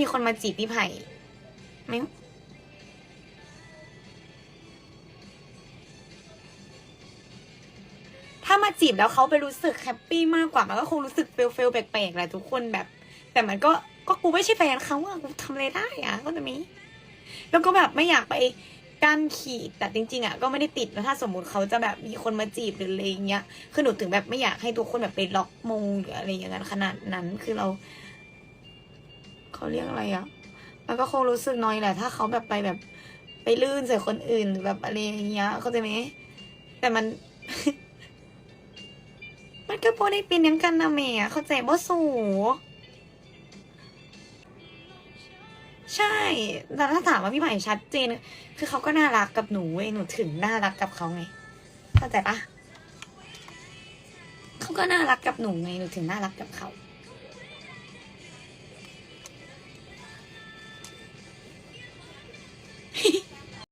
มีคนมาจีบพี่ไผ่ไม่ถ้ามาจีบแล้วเขาไปรู้สึกแฮปปี้มากกว่ามันก็คงรู้สึกเฟลเฟลแปลกๆแหละทุกคนแบบ แต่มันก็ก็กูไม่ใช่แฟนเขาอะกูทำอะไรได้อะก็จะมีแล้วก็แบบไม่อยากไปกั้นขีดแต่จริงๆอะก็ไม่ได้ติดแล้วถ้าสมมุติเขาจะแบบมีคนมาจีบหรืออะไรอย่างเงี้ยคือหนูถึงแบบไม่อยากให้ทุกคนแบบไปล็อกมงหรืออะไรอย่างนั้นขนาดนั้นคือเรา เขาเรียกอะไรอะมันก็คงรู้สึกน้อยแหละ ถ้าเขาแบบไปแบบไปลื่นใส่คนอื่นหรือแบบอะไรอย่างเงี้ย เข้าใจไหม แต่มัน มันก็พอได้เป็นยังกันนะแม่เข้าใจบ่สูใช่ แต่ถ้าถามว่าพี่ไผ่ชัดเจน คือเขาก็น่ารักกับหนูเว้ยหนูถึงน่ารักกับเขาไง เข้าใจปะเขาก็น่ารักกับหนูไง หนูถึงน่ารักกับเขา